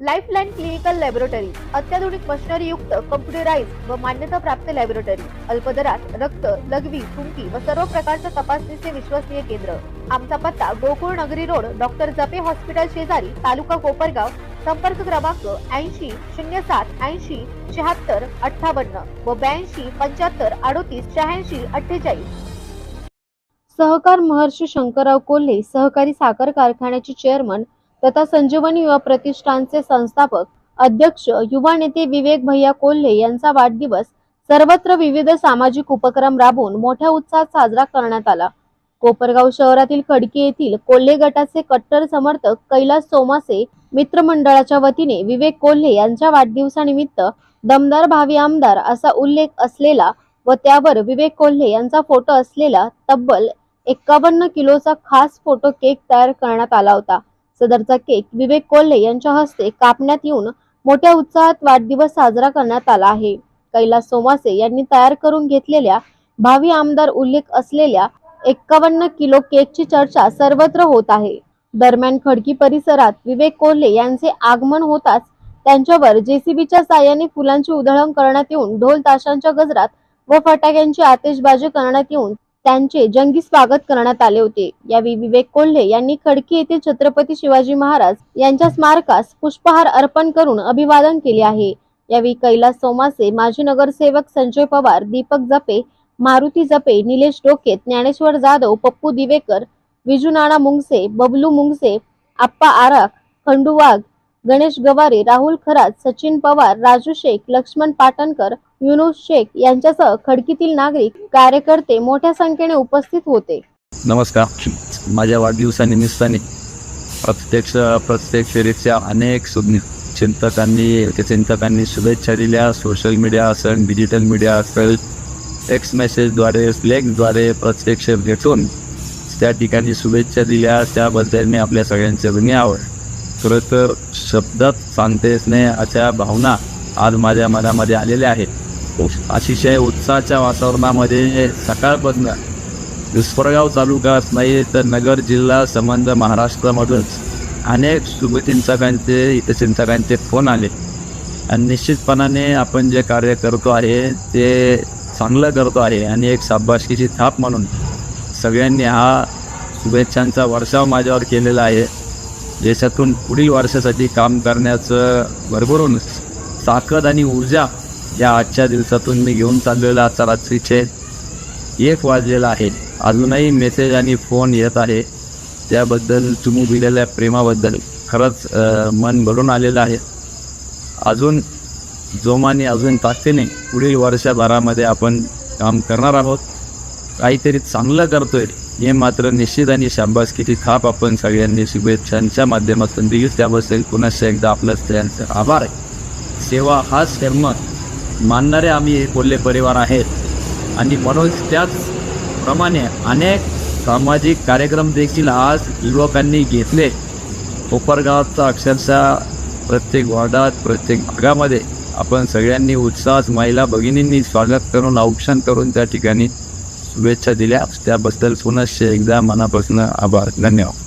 Lifeline clinical laboratory अत्याधुनिक machinery युक्त computerise व मान्यता प्राप्त लॅबोरेटरी अल्पदरात रक्त लघवी थुंकी व सर्व प्रकारच्या तपासणीचे विश्वसनीय केंद्र. आमचा पत्ता गोकुळ नगरी रोड डॉक्टर जपे हॉस्पिटल शेजारी तालुका कोपरगाव संपर्क क्रमांक ऐंशी शून्य सात ऐंशी शहात्तर अठ्ठावन्न व ब्याऐंशी पंच्याहत्तर अडोतीस शहाऐंशी अठ्ठेचाळीस. सहकार महर्षी शंकरराव कोल्हे सहकारी साखर कारखान्याचे चेअरमन तथा संजीवनी युवा प्रतिष्ठानचे संस्थापक अध्यक्ष युवा नेते विवेक भैया कोल्हे यांचा वाढदिवस सर्वत्र विविध सामाजिक उपक्रम राबवून मोठ्या उत्साहात साजरा करण्यात आला. कोपरगाव शहरातील खडकी येथील कोल्हे गटाचे कट्टर समर्थक कैलास सोमासे मित्रमंडळाच्या वतीने विवेक कोल्हे यांच्या वाढदिवसानिमित्त दमदार भावी आमदार असा उल्लेख असलेला व त्यावर विवेक कोल्हे यांचा फोटो असलेला तब्बल एक्कावन्न किलोचा खास फोटो केक तयार करण्यात आला होता. सदरचा केक विवेक कोल्हे यांच्या हस्ते कापण्यात येऊन मोठ्या उत्साहात वाढदिवस साजरा करण्यात आला आहे. कैलास सोमासे यांनी तयार करून घेतलेल्या भावी आमदार उल्लेख असलेल्या एक्कावन्न किलो केकची चर्चा सर्वत्र होत आहे. दरम्यान खडकी परिसरात विवेक कोल्हे यांचे आगमन होताच त्यांच्यावर जेसीबीच्या साह्याने फुलांची उधळण करण्यात येऊन ढोल ताशांच्या गजरात व फटाक्यांची आतिषबाजी करण्यात येऊन त्यांचे जंगी स्वागत करण्यात आले होते. यावेळी विवेक कोल्हे यांनी खडकी येथील छत्रपती शिवाजी महाराज यांच्या स्मारकास पुष्पहार अर्पण करून अभिवादन केले आहे. यावेळी कैलास सोमासे माजी नगरसेवक संजय पवार दीपक जपे मारुती जपे निलेश डोके ज्ञानेश्वर जाधव पप्पू दिवेकर विजुनाना मुंगसे बबलू मुंगसे आप्पा आराख खंडू वाघ गणेश गवारे राहुल खरात सचिन पवार राजू शेख लक्ष्मण पाटणकर युनुस शेख यांच्यासह खडकीतील नागरिक कार्यकर्ते मोठ्या संख्येने उपस्थित होते. नमस्कार. माझ्या वाढदिवसानिमित्ताने प्रत्यक्ष प्रत्यक्षरित्या अनेक चिंतकांनी चिंतकांनी शुभेच्छा दिल्या. सोशल मीडिया असेल डिजिटल मीडिया असेल टेक्स्ट मेसेजद्वारे स्लेक्सद्वारे प्रत्यक्ष भेटून त्या ठिकाणी शुभेच्छा दिल्या. त्याबद्दल मी आपल्या सगळ्यांचे ऋणी आवड खरं तर शब्दात सांगतेच नाही अशा भावना आज माझ्या मनामध्ये आलेल्या आहेत. अतिशय उत्साहाच्या वातावरणामध्ये सकाळपासून दुष्परगाव तालुकाच नाही तर नगर जिल्हा संबंध महाराष्ट्रामधूनच अनेक शुभचिंतकांचे हितचिंतकांचे फोन आले. आणि निश्चितपणाने आपण जे कार्य करतो आहे ते चांगलं करतो आहे आणि एक शाबासकीची थाप म्हणून सगळ्यांनी हा शुभेच्छांचा वर्षाव माझ्यावर केलेला आहे. देशातून पुढील वर्षासाठी काम करण्याचं भरभरून ताकद आणि ऊर्जा या आजच्या दिवसातून मी घेऊन चाललेला आता रात्रीचे एक वाजलेला आहे. अजूनही मेसेज आणि फोन येत आहे. त्याबद्दल तुम्ही दिलेल्या प्रेमाबद्दल खरंच मन भरून आलेलं आहे. अजून जोमाने अजून ताकदीने पुढील वर्षभरामध्ये आपण काम करणार आहोत. काहीतरी चांगलं करतोय. हे मात्र निश्चित आणि शाबासकीची थाप आपण सगळ्यांनी शुभेच्छांच्या माध्यमातून दिली. त्याबद्दल पुन्हा एकदा आपलं सगळ्यांचं आभार आहे. सेवा हाच धर्म. मानणारे आम्ही हे कोल्हे परिवार आहेत. आणि म्हणून त्याचप्रमाणे अनेक सामाजिक कार्यक्रम देखील आज युवकांनी घेतले. कोपरगावाचा अक्षरशः प्रत्येक वार्डात प्रत्येक भागामध्ये आपण सगळ्यांनी उत्साहात महिला भगिनींनी स्वागत करून औक्षण करून त्या ठिकाणी शुभेच्छा दिल्या. त्याबद्दल पुनश्च एकदा मनापासून आभार. धन्यवाद.